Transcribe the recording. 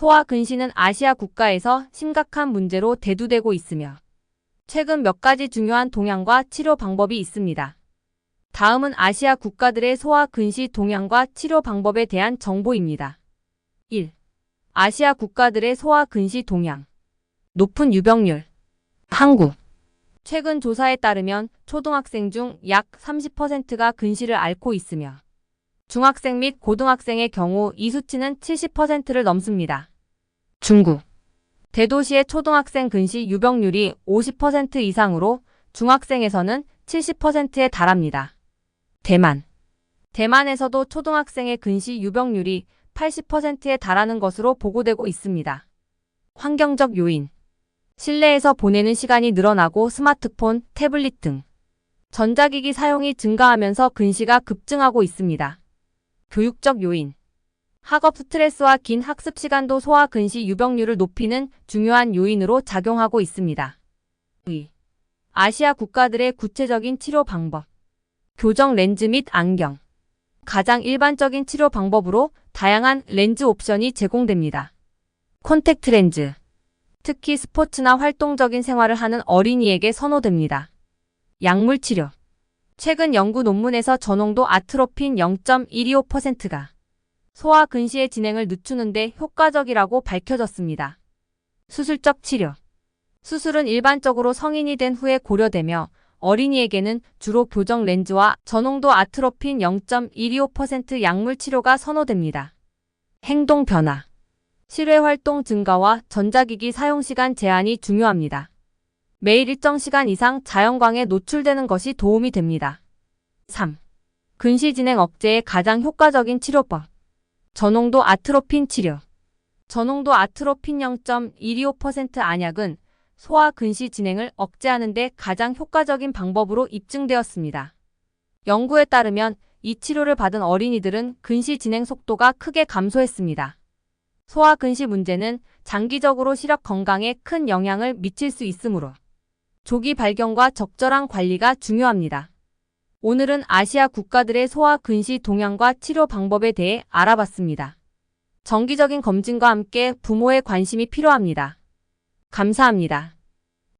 소아 근시는 아시아 국가에서 심각한 문제로 대두되고 있으며 최근 몇 가지 중요한 동향과 치료 방법이 있습니다. 다음은 아시아 국가들의 소아 근시 동향과 치료 방법에 대한 정보입니다. 1. 아시아 국가들의 소아 근시 동향. 높은 유병률. 한국. 최근 조사에 따르면 초등학생 중 약 30%가 근시를 앓고 있으며 중학생 및 고등학생의 경우 이 수치는 70%를 넘습니다. 중국. 대도시의 초등학생 근시 유병률이 50% 이상으로 중학생에서는 70%에 달합니다. 대만. 대만에서도 초등학생의 근시 유병률이 80%에 달하는 것으로 보고되고 있습니다. 환경적 요인. 실내에서 보내는 시간이 늘어나고 스마트폰, 태블릿 등 전자기기 사용이 증가하면서 근시가 급증하고 있습니다. 교육적 요인. 학업 스트레스와 긴 학습 시간도 소아 근시 유병률을 높이는 중요한 요인으로 작용하고 있습니다. 의. 아시아 국가들의 구체적인 치료 방법. 교정 렌즈 및 안경. 가장 일반적인 치료 방법으로 다양한 렌즈 옵션이 제공됩니다. 콘택트 렌즈. 특히 스포츠나 활동적인 생활을 하는 어린이에게 선호됩니다. 약물 치료. 최근 연구 논문에서 저농도 아트로핀 0.125%가 소아 근시의 진행을 늦추는데 효과적이라고 밝혀졌습니다. 수술적 치료. 수술은 일반적으로 성인이 된 후에 고려되며 어린이에게는 주로 교정 렌즈와 저농도 아트로핀 0.125% 약물 치료가 선호됩니다. 행동 변화. 실외 활동 증가와 전자기기 사용 시간 제한이 중요합니다. 매일 일정 시간 이상 자연광에 노출되는 것이 도움이 됩니다. 3. 근시 진행 억제의 가장 효과적인 치료법. 저농도 아트로핀 치료. 저농도 아트로핀 0.125% 안약은 소아 근시 진행을 억제하는 데 가장 효과적인 방법으로 입증되었습니다. 연구에 따르면 이 치료를 받은 어린이들은 근시 진행 속도가 크게 감소했습니다. 소아 근시 문제는 장기적으로 시력 건강에 큰 영향을 미칠 수 있으므로 조기 발견과 적절한 관리가 중요합니다. 오늘은 아시아 국가들의 소아 근시 동향과 치료 방법에 대해 알아봤습니다. 정기적인 검진과 함께 부모의 관심이 필요합니다. 감사합니다.